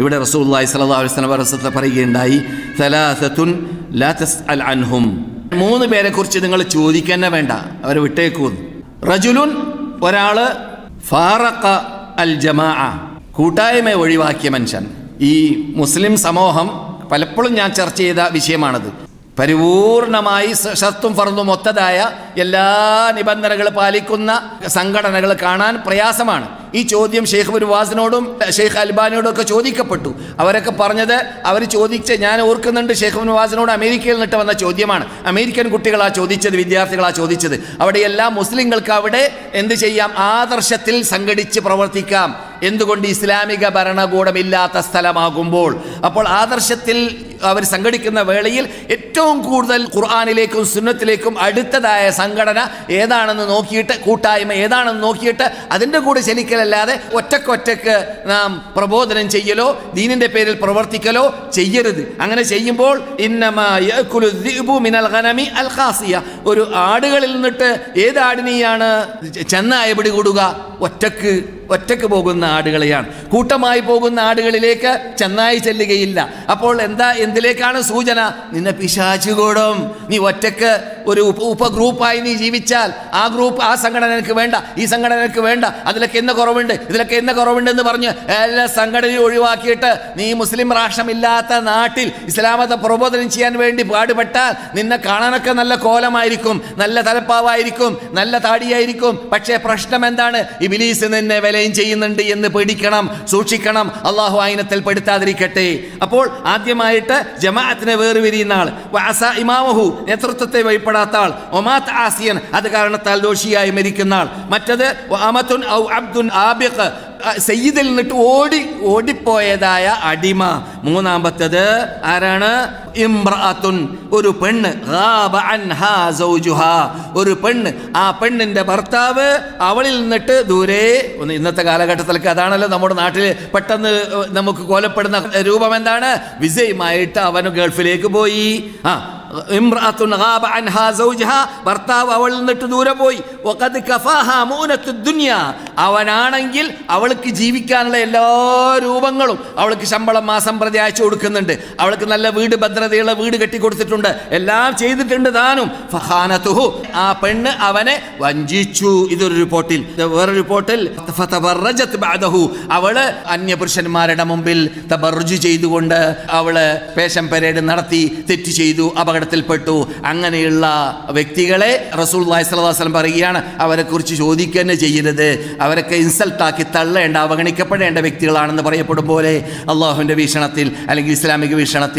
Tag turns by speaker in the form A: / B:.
A: ഇവിടെ അലൈഹി വസല്ലം വറസത്തെ പറയുകയുണ്ടായി സലാസത്തുൻ ലാ തസ്അൽ അൻഹും. മൂന്ന് പേരെ കുറിച്ച് നിങ്ങൾ ചോദിക്കന്നെ വേണ്ട അവരെ വിട്ടേക്കൂന്ന് റജുലുൻ ഒരാൾ ഫാറക്ക അൽ ജമാ കൂട്ടായ്മ ഒഴിവാക്കിയ മനുഷ്യൻ. ഈ മുസ്ലിം സമൂഹം പലപ്പോഴും ഞാൻ ചർച്ച ചെയ്ത വിഷയമാണത്. പരിപൂർണമായി ശത്തും ഫർദും ഒത്തതായ എല്ലാ നിബന്ധനകൾ പാലിക്കുന്ന സംഘടനകൾ കാണാൻ പ്രയാസമാണ്. ഈ ചോദ്യം ഷെയ്ഖ് ബുരുവാസിനോടും ഷെയ്ഖ് അൽബാനിയോടും ഒക്കെ ചോദിക്കപ്പെട്ടു. അവരൊക്കെ പറഞ്ഞത് അവർ ചോദിച്ച ഞാൻ ഓർക്കുന്നുണ്ട് ഷെയ്ഖ് ബുരുവാസിനോട് അമേരിക്കയിൽ നിന്നിട്ട് വന്ന ചോദ്യമാണ്. അമേരിക്കൻ കുട്ടികളാ ചോദിച്ചത് വിദ്യാർത്ഥികളാ ചോദിച്ചത്. അവിടെ എല്ലാ മുസ്ലിങ്ങൾക്ക് അവിടെ എന്ത് ചെയ്യാം? ആദർശത്തിൽ സംഘടിച്ച് പ്രവർത്തിക്കാം. എന്തുകൊണ്ട് ഇസ്ലാമിക ഭരണകൂടമില്ലാത്ത സ്ഥലമാകുമ്പോൾ? അപ്പോൾ ആദർശത്തിൽ അവർ സംഘടിക്കുന്ന വേളയിൽ ഏറ്റവും കൂടുതൽ ഖുർആാനിലേക്കും സുന്നത്തിലേക്കും അടുത്തതായ സംഘടന ഏതാണെന്ന് നോക്കിയിട്ട് കൂട്ടായ്മ ഏതാണെന്ന് നോക്കിയിട്ട് അതിന്റെ കൂടെ ചലിക്കലല്ലാതെ ഒറ്റക്കൊറ്റക്ക് നാം പ്രബോധനം ചെയ്യലോ ദീനിന്റെ പേരിൽ പ്രവർത്തിക്കലോ ചെയ്യരുത്. അങ്ങനെ ചെയ്യുമ്പോൾ ഒരു ആടുകളിൽ നിന്നിട്ട് ഏതാടിനെയാണ് ചെന്നായ പിടികൂടുക? ഒറ്റയ്ക്ക്. ഒറ്റയ്ക്ക് പോകുന്ന ആടുകളെയാണ്. കൂട്ടമായി പോകുന്ന ആടുകളിലേക്ക് ചെന്നായി ചെല്ലുകയില്ല. അപ്പോൾ എന്താ എന്തിലേക്കാണ് സൂചന? നിന്നെ പിശാചുകൂടും നീ ഒറ്റയ്ക്ക് ഒരു ഉപ ഉപഗ്രൂപ്പായി നീ ജീവിച്ചാൽ ആ ഗ്രൂപ്പ് ആ സംഘടന എനിക്ക് വേണ്ട ഈ സംഘടന എനിക്ക് വേണ്ട അതിലൊക്കെ എന്ന കുറവുണ്ട് ഇതിലൊക്കെ എന്ന കുറവുണ്ട് എന്ന് പറഞ്ഞ് എല്ലാ സംഘടനയും ഒഴിവാക്കിയിട്ട് നീ മുസ്ലിം രാഷ്ട്രമില്ലാത്ത നാട്ടിൽ ഇസ്ലാമത്തെ പ്രബോധനം ചെയ്യാൻ വേണ്ടി പാടുപെട്ടാൽ നിന്നെ കാണാനൊക്കെ നല്ല കോലമായിരിക്കും നല്ല തലപ്പാവായിരിക്കും നല്ല താടിയായിരിക്കും. പക്ഷേ പ്രശ്നം എന്താണ്? ഇബിലീസ് നിന്നെ വിലയും ചെയ്യുന്നുണ്ട് എന്ന് പേടിക്കണം സൂക്ഷിക്കണം അള്ളാഹു ആയിനത്തിൽ പെടുത്താതിരിക്കട്ടെ. അപ്പോൾ ആദ്യമായിട്ട് ജമാഅത്തിനെ വേർപിരിയുന്ന ആൾ. ഇമാമഹു നേതൃത്വത്തെ വഴിപ്പെടാത്ത ആൾ. ഒമാത്ത് ആസിയൻ അത് കാരണത്താൽ ദോഷിയായി മരിക്കുന്ന ആൾ. മറ്റത് അമത്തുൻ ഔ അബ്ദുൻ ആബിഖ്. സയ്യിദിൽ നിന്നിട്ട് ഓടി ഓടിപ്പോയതായ അടിമ. മൂന്നാമത്തത് ആരാണ്? ഇംറഅത്തുൻ ഒരു പെണ്ണ്. ഒരു പെണ്ണ്. ആ പെണ്ണിന്റെ ഭർത്താവ് അവളിൽ നിന്നിട്ട് ദൂരെ ഒന്ന് ഇന്നത്തെ കാലഘട്ടത്തിലൊക്കെ അതാണല്ലോ നമ്മുടെ നാട്ടിൽ പെട്ടെന്ന് നമുക്ക് കൊലപ്പെടുന്ന രൂപം എന്താണ്? വിജയമായിട്ട് അവന് ഗൾഫിലേക്ക് പോയി. ആ ഭർത്താവ് അവളിൽ നിന്നിട്ട് ദൂരെ പോയി. അവനാണെങ്കിൽ അവൾക്ക് ജീവിക്കാനുള്ള എല്ലാ രൂപങ്ങളും അവൾക്ക് ശമ്പളം മാസം പ്രതി അയച്ചു കൊടുക്കുന്നുണ്ട്. അവൾക്ക് നല്ല വീട് ഭദ്രതയുള്ള വീട് കെട്ടി കെട്ടിക്കൊടുത്തിട്ടുണ്ട് എല്ലാം ചെയ്തിട്ടുണ്ട് താനും. ഫഹാനത്തുഹു. ആ പെണ്ണ് അവനെ വഞ്ചിച്ചു. ഇതൊരു റിപ്പോർട്ടിൽ. വേറെ റിപ്പോർട്ടിൽ. അവൾ അന്യപുരുഷന്മാരുടെ മുമ്പിൽ തബർജു ചെയ്തുകൊണ്ട് അവൾ പേശം പരേഡ് നടത്തി തെറ്റ് ചെയ്തു അപകടത്തിൽപ്പെട്ടു അങ്ങനെയുള്ള വ്യക്തികളെ റസൂൽ വസ്ലം പറയുകയാണ് അവരെ കുറിച്ച് ചോദിക്കുക തന്നെ ചെയ്യരുത്. അവരൊക്കെ ഇൻസൾട്ടാക്കി തള്ളേണ്ട അവഗണിക്കപ്പെടേണ്ട വ്യക്തികളാണെന്ന് പറയപ്പെടും പോലെ. അള്ളാഹുവിന്റെ വീക്ഷണത്തിൽ അല്ലെങ്കിൽ ഇസ്ലാമിക വീക്ഷണത്തിൽ